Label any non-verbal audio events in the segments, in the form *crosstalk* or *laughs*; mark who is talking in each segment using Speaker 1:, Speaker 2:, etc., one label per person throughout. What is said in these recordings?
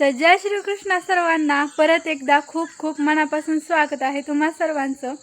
Speaker 1: तर जय श्रीकृष्ण सर्वांना. परत एकदा खूप खूप मनापासून स्वागत आहे तुम्हा सर्वांचं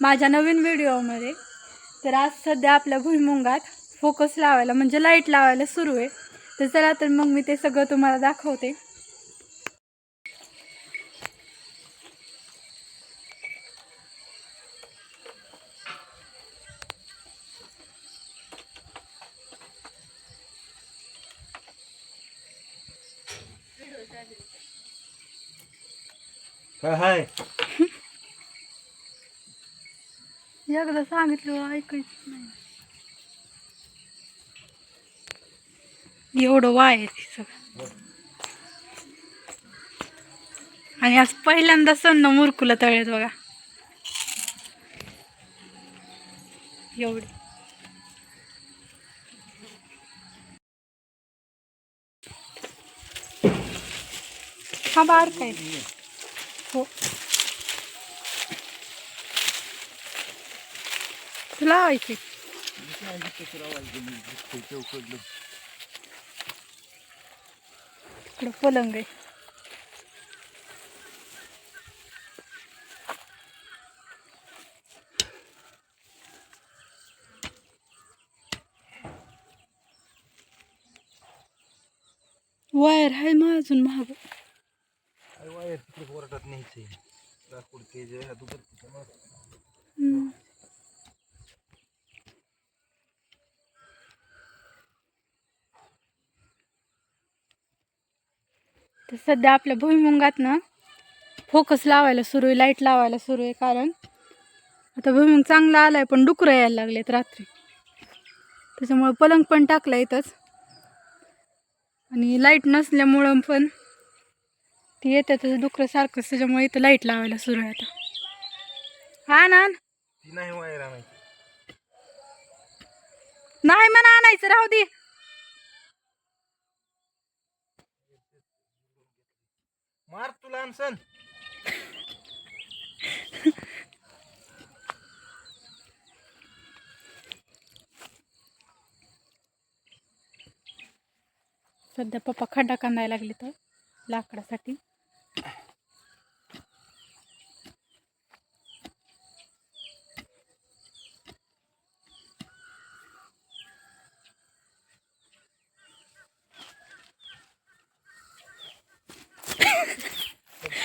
Speaker 1: माझ्या नवीन व्हिडिओमध्ये. तर आज सध्या आपल्या भुईमुंगात फोकस लावायला म्हणजे लाइट लावायला सुरू आहे. तर चला तर मग मी ते सगळं तुम्हाला दाखवते.
Speaker 2: काय हाय.
Speaker 1: एकदा सांगितलं ऐकायचं नाही. एवढं वाय आहे ते सगळं. आणि आज पहिल्यांदा सण मुरकुला तळेत बघा. एवढे. हा बार काय हो तुला लावायची इकडं पलंग आहे वायर आहे मग अजून महाग
Speaker 2: काय वायर तिकडे कोरटात न्यायचंय लाकूड ते जे आहे दुसरं तिथं मग.
Speaker 1: हम्म. तर सध्या आपल्या भुईमुंगात ना फोकस लावायला सुरू आहे लाइट लावायला सुरू आहे कारण आता भुईमुंग चांगला आलाय पण डुकरं यायला लागलेत रात्री. त्याच्यामुळे पलंग पण टाकला इथंच. आणि लाइट नसल्यामुळं पण ती येतात डुकरं सारखंच त्याच्यामुळे इथं लाइट लावायला सुरू आहे आता. हा ना?
Speaker 2: ती नाही वायर आणायची.
Speaker 1: नाही मला आणायचं राहू दे.
Speaker 2: मार तुला आमसन
Speaker 1: सध्या पप्पा खड्डा कांदायला लागले तर लाकडासाठी.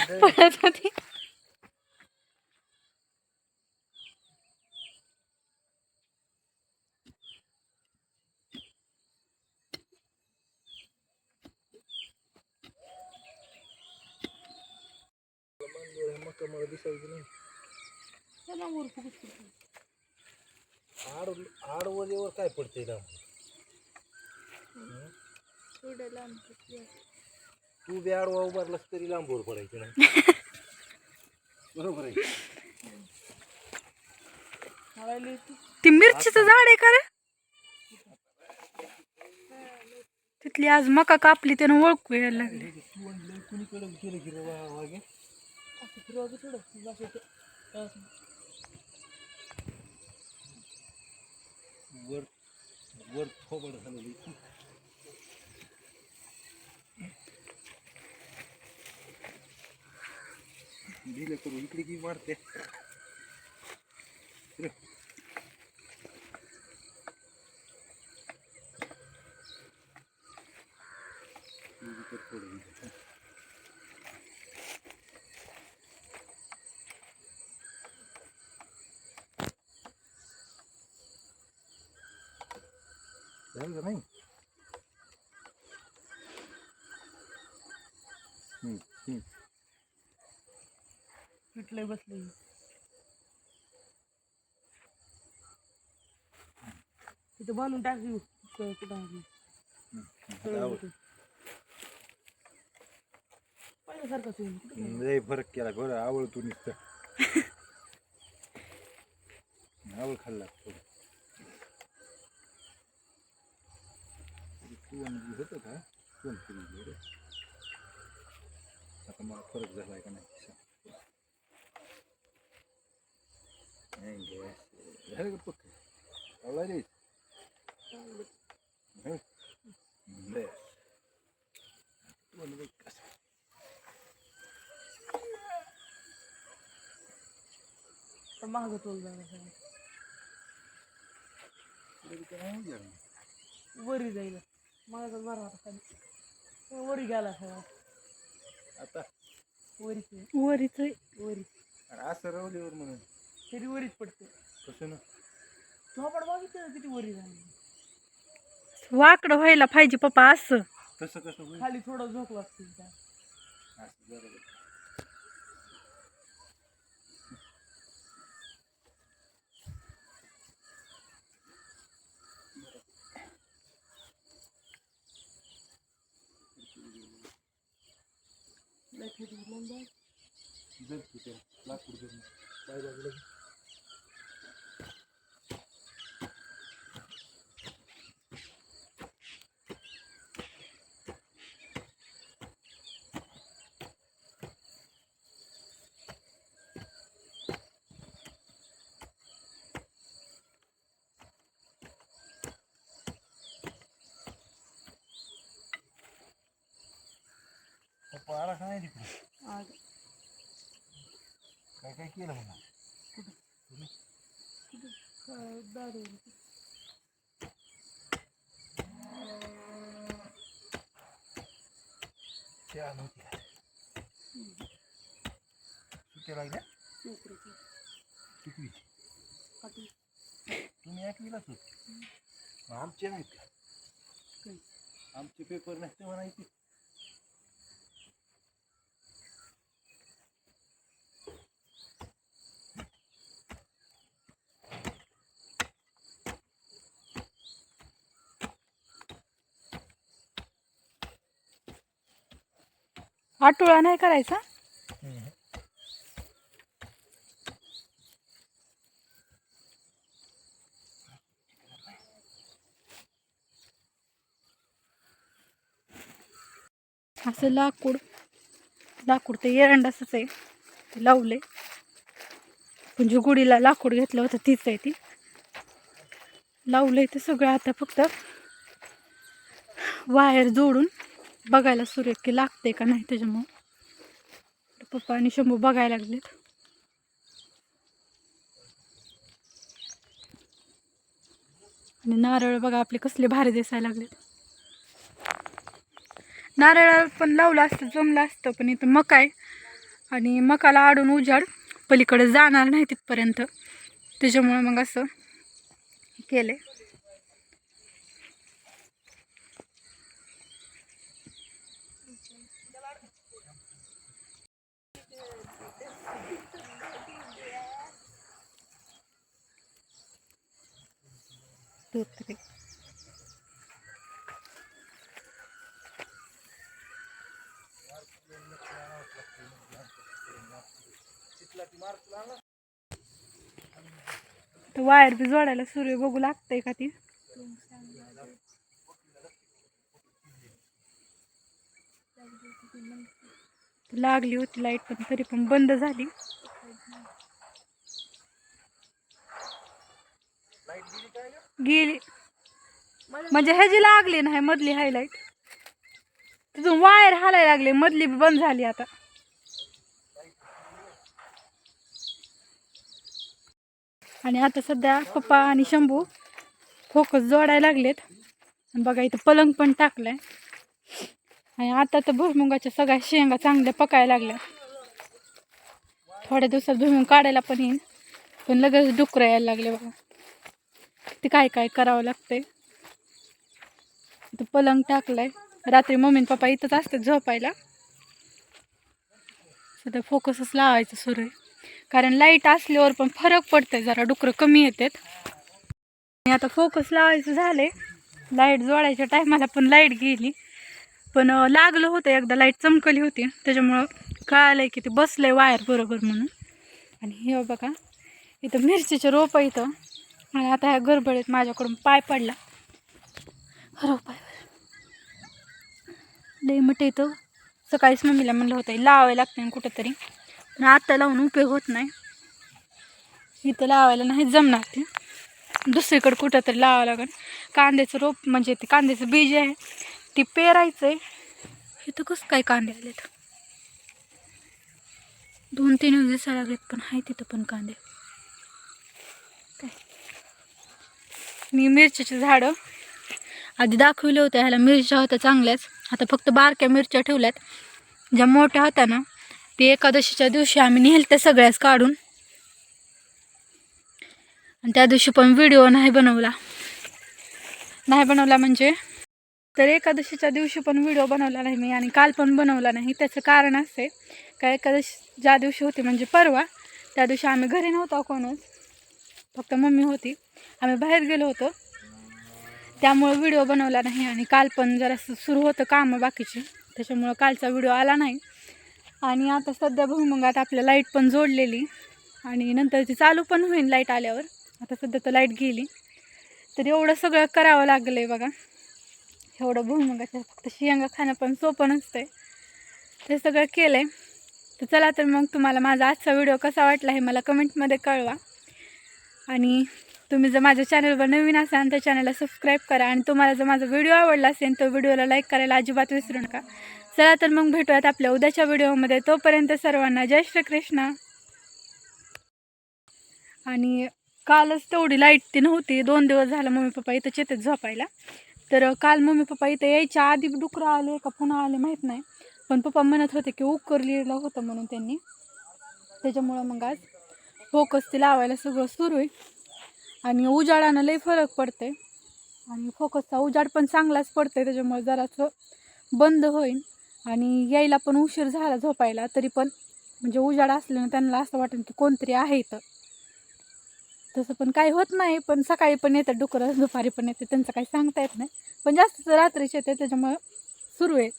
Speaker 1: पडत होती
Speaker 2: मग मला दिसायचं नाही आड आड वजेवर काय पडतंय ना? तू बी आडवा उभारलास तरी लांबवर पडायचं नाही. बरोबर आहे.
Speaker 1: ती मिरचीचं झाड आहे का रे? तिथली आज मका कापली त्यानं ओळखू यायला लागली.
Speaker 2: तू आणलं कुणीकडे केलं की रे वा वागे वर वर थोबड झालेली. दिले करू इकडे की मारते झालं नाही हम्म, हम्म.
Speaker 3: पिटलंय बसलंय. तिथं बांधून टाकली कुठं?
Speaker 2: लय फरक केला बरं आवडतो नुसतं. *laughs* आवड खाल्ला थोडं तू आणि होतं का? कोण केली रे आता मला फरक झालाय का नाही?
Speaker 3: وريتي وريتي وريتي
Speaker 2: तरी
Speaker 3: वरीच पडते?
Speaker 2: कसं ना?
Speaker 3: झोपड बघितलं किती वरी झाली
Speaker 1: वाकडं व्हायला पाहिजे पप्पा असं.
Speaker 2: तसं कसं होईल?
Speaker 3: खाली थोडं झोप लागते त्या
Speaker 2: असं बरोबर
Speaker 3: लय.
Speaker 2: जर लाकूड पाय बाजूला घे. पप्पा आला का नाही तिकडे
Speaker 3: आज
Speaker 2: काय काय केलं म्हणा सुट्ट्या लागल्या?
Speaker 3: नोकरीची.
Speaker 2: तुम्ही ऐकलीलाच होत. आमचे नाहीत का? आमचे पेपर नसते म्हणायचे
Speaker 1: नाही करायचा? असं लाकूड लाकूड ते एरंडाचंच आहे. ते लावले. पण जी गुढीला लाकूड घेतलं होतं तीच आहे ती. लावलंय ते सगळं आता फक्त वायर जोडून. बघायला सुरू आहे की लागते का नाही त्याच्यामुळं? पप्पा आणि शंभू बघायला लागलेत. आणि नारळ बघा आपले कसले भारी दिसायला लागलेत. नारळ पण लावलं असतं जमलं असतं पण इथं मका आहे. आणि मकाला आडून उजाड पलीकडे जाणार नाही तिथपर्यंत. त्याच्यामुळं मग असं केलं धोत्री वायर बी जोडायला सूर्य बघू लागतंय का ती? लागली होती लाइट पण तरी पण बंद झाली. गेली. म्हणजे ह्याची लागली नाही मधली हायलाईट तिथून वायर हालायला लागले मधली बंद झाली आता. आणि आता सध्या पप्पा आणि शंभू फोकस जोडायला लागलेत. बघा इथं पलंग पण टाकलाय. आणि आता तर भुईमुगाच्या सगळ्या शेंगा चांगल्या पकायला लागल्या. थोड्या दिवसात भुईमुग काढायला पण येईल पण लगेच डुकरं यायला लागले बघा. ते काय काय करावं लागतंय? इथं पलंग टाकलाय. रात्री मम्मी पप्पा इथंच असतात झोपायला. सध्या फोकसच लावायचं सुरू आहे. कारण लाइट असल्यावर पण फरक पडतंय जरा डुकरं कमी येतात. आणि आता फोकस लावायचं झालंय. लाइट जोडायच्या टायमाला पण लाइट गेली. पण लागलं होतं एकदा लाइट चमकली होती. त्याच्यामुळं कळालंय की ते बसलंय वायर बरोबर म्हणून. आणि हे बघा इथं मिरचीचे रोप इथं. आणि आता ह्या गडबडीत माझ्याकडून पाय पडला. हरव पाय लई मट इथं सकाळीच मम्मीला म्हणलं होतं लावायला लागते ना कुठंतरी. पण आता लावून उपयोग होत नाही. इथं लावायला नाही जमणार ते. दुसरीकडे कुठं तरी लावावं लागेल. कांद्याचं रोप म्हणजे ते कांद्याचं बीज आहे ती पेरायचं आहे इथं कसं काय कांदे आलेत? दोन तीन दिवस लागलेत पण आहे तिथं पण कांदे. आणि मिरचीची झाडं. आधी दाखवले होते ह्याला मिरच्या होत्या चांगल्याच. आता फक्त बारक्या मिरच्या ठेवल्यात. ज्या मोठ्या होत्या ना ते एकादशीच्या दिवशी आम्ही नेहल सगळ्याच काढून. आणि त्या दिवशी पण व्हिडिओ नाही बनवला. नाही बनवला म्हणजे? तर एकादशीच्या दिवशी पण व्हिडिओ बनवला नाही मी आणि काल पण बनवला नाही. त्याचं कारण असे का एकादशी ज्या दिवशी होती म्हणजे परवा त्या दिवशी आम्ही घरी नव्हतो कोणच. फक्त मम्मी होती. आम्ही बाहेर गेलो होतो. त्यामुळं व्हिडिओ बनवला नाही आणि काल पण जरा सुरू होतं कामं बाकीची. त्याच्यामुळं कालचा व्हिडिओ आला नाही. आणि आता सध्या भुईमुगात आपल्या लाइट पण जोडलेली. आणि नंतर ती चालू पण होईल लाइट आल्यावर. आता सध्या तर लाइट गेली. तर एवढं सगळं करावं लागलं आहे बघा. एवढं भुईमुगाचं फक्त शेंगा खाणं पण सोपं नसतंय. ते सगळं केलं आहे तर चला तर मग तुम्हाला माझा आजचा व्हिडिओ कसा वाटला हे मला कमेंटमध्ये कळवा. आणि तुम्ही जर माझ्या चॅनलवर नवीन असाल तर चॅनलला सबस्क्राईब करा. आणि तुम्हाला जर माझा व्हिडिओ आवडला असेल तर व्हिडिओला लाईक करायला अजिबात विसरू नका. चला तर मग भेटूयात आपल्या उद्याच्या व्हिडिओमध्ये तोपर्यंत सर्वांना जय श्रीकृष्ण. आणि कालच तेवढी लाइट ती नव्हती. दोन दिवस झालं मम्मी पप्पा इथं चेतेत झोपायला. तर काल मम्मी पप्पा इथं यायच्या आधी डुकरं आले का पुन्हा आले माहीत नाही. पण पप्पा म्हणत होते की उकरलेलं होतं म्हणून त्यांनी. त्याच्यामुळं मग आज फोकस ते लावायला सगळं सुरू आहे. आणि उजाडानं लई फरक पडते आणि फोकसचा उजाड पण चांगलाच पडते त्याच्यामुळे जरासं बंद होईल आणि यायला पण उशीर झाला झोपायला तरी पण म्हणजे उजाड असल्यानं त्यांना असं वाटेल की कोणतरी आहे इथं. तसं पण काही होत नाही पण सकाळी पण येतात डुकरं दुपारी पण येते त्यांचं काही सांगता येत नाही. पण जास्त रात्रीचे येते त्याच्यामुळं सुरू आहे.